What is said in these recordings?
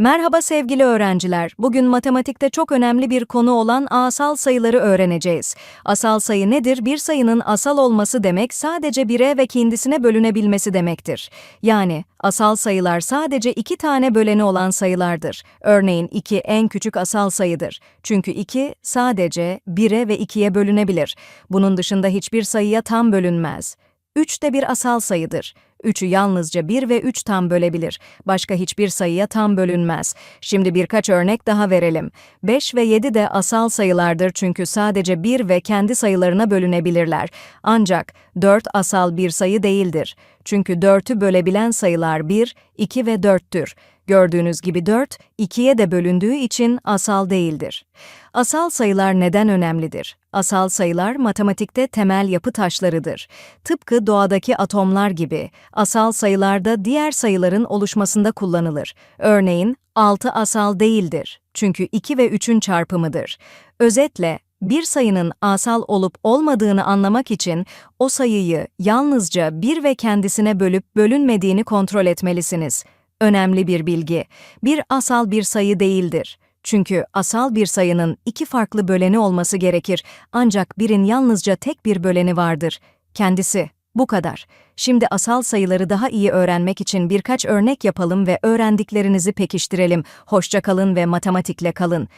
Merhaba sevgili öğrenciler. Bugün matematikte çok önemli bir konu olan asal sayıları öğreneceğiz. Asal sayı nedir? Bir sayının asal olması demek sadece bire ve kendisine bölünebilmesi demektir. Yani asal sayılar sadece iki tane böleni olan sayılardır. Örneğin 2 en küçük asal sayıdır. Çünkü 2 sadece 1'e ve 2'ye bölünebilir. Bunun dışında hiçbir sayıya tam bölünmez. 3 de bir asal sayıdır. 3'ü yalnızca 1 ve 3 tam bölebilir. Başka hiçbir sayıya tam bölünmez. Şimdi birkaç örnek daha verelim. 5 ve 7 de asal sayılardır çünkü sadece 1 ve kendi sayılarına bölünebilirler. Ancak 4 asal bir sayı değildir. Çünkü 4'ü bölebilen sayılar 1, 2 ve 4'tür. Gördüğünüz gibi 4, 2'ye de bölündüğü için asal değildir. Asal sayılar neden önemlidir? Asal sayılar matematikte temel yapı taşlarıdır. Tıpkı doğadaki atomlar gibi, asal sayılar da diğer sayıların oluşmasında kullanılır. Örneğin 6 asal değildir. Çünkü 2 ve 3'ün çarpımıdır. Özetle, bir sayının asal olup olmadığını anlamak için o sayıyı yalnızca bir ve kendisine bölüp bölünmediğini kontrol etmelisiniz. Önemli bir bilgi. Bir asal bir sayı değildir. Çünkü asal bir sayının iki farklı böleni olması gerekir. Ancak birin yalnızca tek bir böleni vardır. Kendisi. Bu kadar. Şimdi asal sayıları daha iyi öğrenmek için birkaç örnek yapalım ve öğrendiklerinizi pekiştirelim. Hoşça kalın ve matematikle kalın.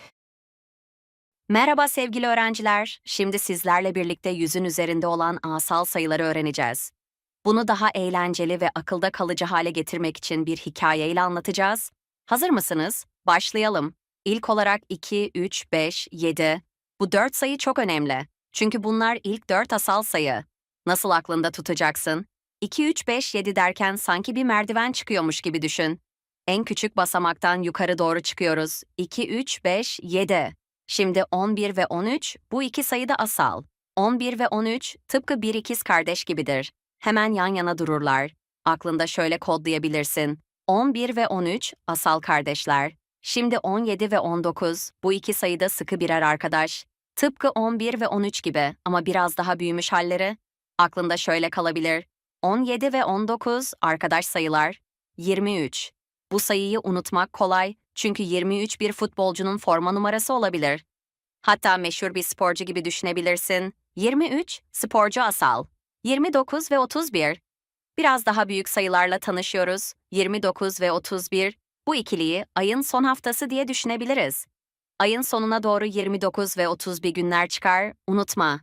Merhaba sevgili öğrenciler. Şimdi sizlerle birlikte yüzün üzerinde olan asal sayıları öğreneceğiz. Bunu daha eğlenceli ve akılda kalıcı hale getirmek için bir hikayeyle anlatacağız. Hazır mısınız? Başlayalım. İlk olarak 2, 3, 5, 7. Bu dört sayı çok önemli. Çünkü bunlar ilk dört asal sayı. Nasıl aklında tutacaksın? 2, 3, 5, 7 derken sanki bir merdiven çıkıyormuş gibi düşün. En küçük basamaktan yukarı doğru çıkıyoruz. 2, 3, 5, 7. Şimdi 11 ve 13 bu iki sayı da asal. 11 ve 13 tıpkı bir ikiz kardeş gibidir. Hemen yan yana dururlar. Aklında şöyle kodlayabilirsin. 11 ve 13 asal kardeşler. Şimdi 17 ve 19 bu iki sayı da sıkı birer arkadaş. Tıpkı 11 ve 13 gibi ama biraz daha büyümüş halleri. Aklında şöyle kalabilir. 17 ve 19 arkadaş sayılar. 23. Bu sayıyı unutmak kolay çünkü 23 bir futbolcunun forma numarası olabilir. Hatta meşhur bir sporcu gibi düşünebilirsin. 23 sporcu asal. 29 ve 31. Biraz daha büyük sayılarla tanışıyoruz. 29 ve 31. Bu ikiliyi ayın son haftası diye düşünebiliriz. Ayın sonuna doğru 29 ve 31 günler çıkar, unutma.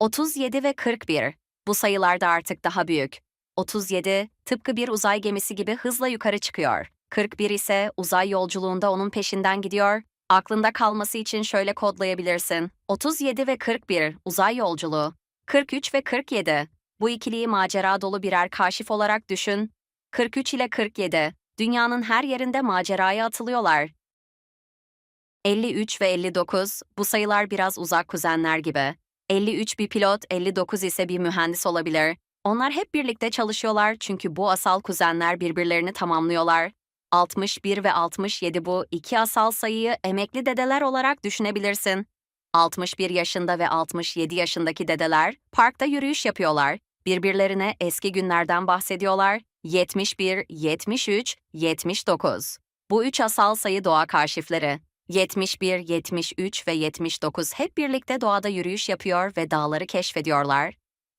37 ve 41. Bu sayılar da artık daha büyük. 37, tıpkı bir uzay gemisi gibi hızla yukarı çıkıyor. 41 ise uzay yolculuğunda onun peşinden gidiyor. Aklında kalması için şöyle kodlayabilirsin. 37 ve 41, uzay yolculuğu. 43 ve 47, bu ikiliyi macera dolu birer kaşif olarak düşün. 43 ile 47, dünyanın her yerinde maceraya atılıyorlar. 53 ve 59, bu sayılar biraz uzak kuzenler gibi. 53 bir pilot, 59 ise bir mühendis olabilir. Onlar hep birlikte çalışıyorlar çünkü bu asal kuzenler birbirlerini tamamlıyorlar. 61 ve 67 bu iki asal sayıyı emekli dedeler olarak düşünebilirsin. 61 yaşında ve 67 yaşındaki dedeler parkta yürüyüş yapıyorlar. Birbirlerine eski günlerden bahsediyorlar. 71, 73, 79. Bu üç asal sayı doğa kaşifleri. 71, 73 ve 79 hep birlikte doğada yürüyüş yapıyor ve dağları keşfediyorlar.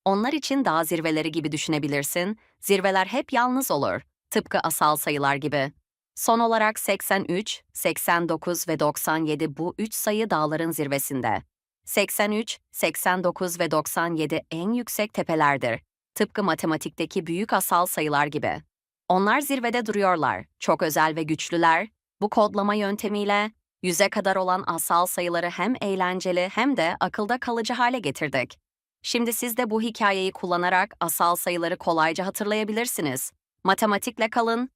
Onlar için dağ zirveleri gibi düşünebilirsin. Zirveler hep yalnız olur. Tıpkı asal sayılar gibi. Son olarak 83, 89 ve 97 bu üç sayı dağların zirvesinde. 83, 89 ve 97 en yüksek tepelerdir. Tıpkı matematikteki büyük asal sayılar gibi. Onlar zirvede duruyorlar, çok özel ve güçlüler. Bu kodlama yöntemiyle yüze kadar olan asal sayıları hem eğlenceli hem de akılda kalıcı hale getirdik. Şimdi siz de bu hikayeyi kullanarak asal sayıları kolayca hatırlayabilirsiniz. Matematikle kalın,